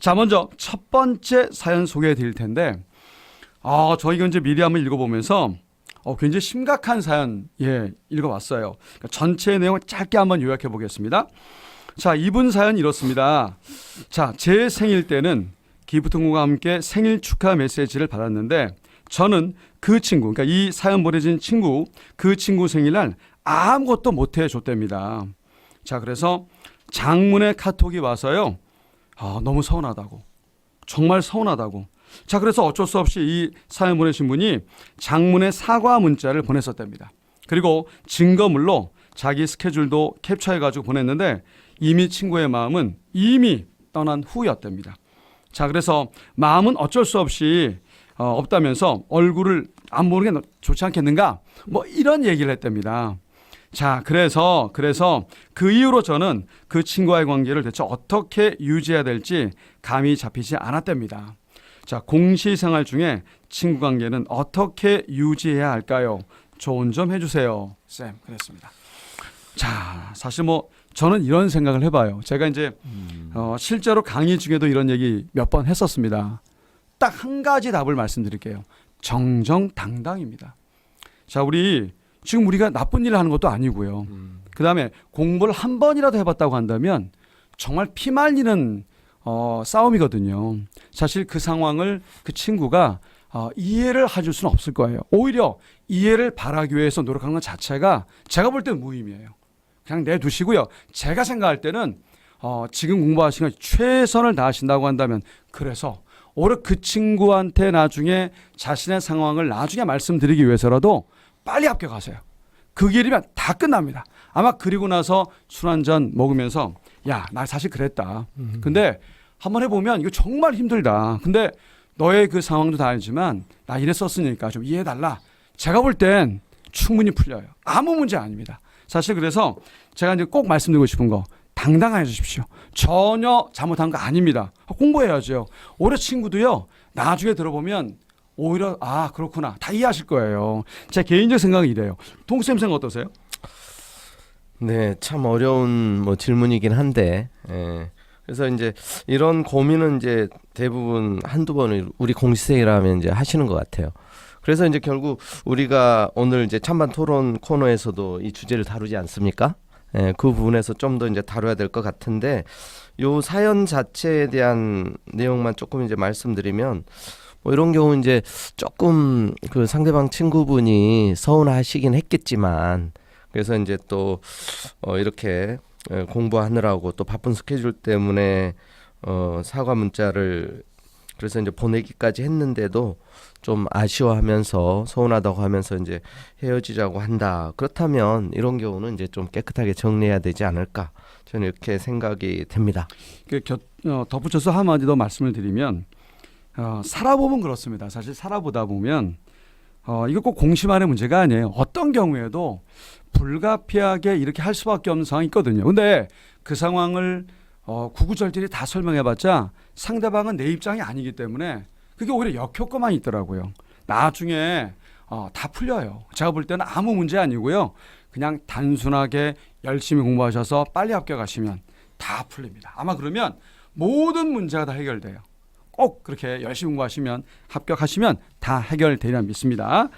자, 먼저 첫 번째 사연 소개해 드릴 텐데, 아, 저희가 이제 미리 한번 읽어보면서 어, 굉장히 심각한 사연, 예, 읽어봤어요. 그러니까 전체 내용을 짧게 한번 요약해 보겠습니다. 자, 이분 사연 이렇습니다. 자, 제 생일 때는 기부통과 함께 생일 축하 메시지를 받았는데, 저는 그 친구, 그러니까 이 사연 보내진 친구, 그 친구 생일날 아무것도 못 해 줬답니다. 자, 그래서 장문의 카톡이 와서요. 아, 너무 서운하다고. 정말 서운하다고. 자, 그래서 어쩔 수 없이 이 사연 보내신 분이 장문의 사과 문자를 보냈었답니다. 그리고 증거물로 자기 스케줄도 캡처해가지고 보냈는데 이미 친구의 마음은 이미 떠난 후였답니다. 자, 그래서 마음은 어쩔 수 없이 어, 없다면서 얼굴을 안 보는 게 너- 좋지 않겠는가? 뭐 이런 얘기를 했답니다. 자, 그래서 그래서 그 이후로 저는 그 친구와의 관계를 대체 어떻게 유지해야 될지 감이 잡히지 않았답니다. 자, 공시 생활 중에 친구 관계는 어떻게 유지해야 할까요? 조언 좀 해주세요, 쌤. 그랬습니다. 자, 사실 뭐 저는 이런 생각을 해봐요. 제가 이제 어, 실제로 강의 중에도 이런 얘기 몇 번 했었습니다. 딱 한 가지 답을 말씀드릴게요. 정정당당입니다. 자, 우리 지금 우리가 나쁜 일을 하는 것도 아니고요. 그 다음에 공부를 한 번이라도 해봤다고 한다면 정말 피말리는 어, 싸움이거든요. 사실 그 상황을 그 친구가 어, 이해를 해줄 수는 없을 거예요. 오히려 이해를 바라기 위해서 노력하는 것 자체가 제가 볼 때는 무의미해요. 그냥 내두시고요. 제가 생각할 때는 어, 지금 공부하시는 거 최선을 다하신다고 한다면 그래서 오히려 그 친구한테 나중에 자신의 상황을 나중에 말씀드리기 위해서라도 빨리 합격하세요. 그 길이면 다 끝납니다. 아마 그리고 나서 술 한 잔 먹으면서 야, 나 사실 그랬다. 근데 한번 해보면 이거 정말 힘들다. 근데 너의 그 상황도 다 알지만 나 이랬었으니까 좀 이해해달라. 제가 볼 땐 충분히 풀려요. 아무 문제 아닙니다. 사실 그래서 제가 이제 꼭 말씀드리고 싶은 거 당당해 주십시오. 전혀 잘못한 거 아닙니다. 공부해야죠. 올해 친구도요. 나중에 들어보면 오히려 아 그렇구나 다 이해하실 거예요. 제 개인적 생각은 이래요. 동쌤 생각 어떠세요? 네, 참 어려운 뭐 질문이긴 한데, 예. 그래서 이제 이런 고민은 이제 대부분 한두 번을 우리 공시생이라면 이제 하시는 것 같아요. 그래서 이제 결국 우리가 오늘 이제 찬반 토론 코너에서도 이 주제를 다루지 않습니까? 예, 그 부분에서 좀 더 이제 다뤄야 될 것 같은데, 요 사연 자체에 대한 내용만 조금 이제 말씀드리면, 뭐 이런 경우 이제 조금 그 상대방 친구분이 서운하시긴 했겠지만, 그래서 이제 또 어, 이렇게 에, 공부하느라고 또 바쁜 스케줄 때문에 어, 사과 문자를 그래서 이제 보내기까지 했는데도 좀 아쉬워하면서 서운하다고 하면서 이제 헤어지자고 한다. 그렇다면 이런 경우는 이제 좀 깨끗하게 정리해야 되지 않을까. 저는 이렇게 생각이 됩니다. 그 곁, 어, 덧붙여서 한마디 더 말씀을 드리면 어, 살아보면 그렇습니다. 사실 살아보다 보면 어, 이거 꼭 공시만의 문제가 아니에요. 어떤 경우에도 불가피하게 이렇게 할 수밖에 없는 상황이 있거든요. 근데 그 상황을 어, 구구절절히 다 설명해봤자 상대방은 내 입장이 아니기 때문에 그게 오히려 역효과만 있더라고요. 나중에 어, 다 풀려요. 제가 볼 때는 아무 문제 아니고요. 그냥 단순하게 열심히 공부하셔서 빨리 합격하시면 다 풀립니다. 아마 그러면 모든 문제가 다 해결돼요. 꼭 그렇게 열심히 공부하시면 합격하시면 다 해결되리라 믿습니다.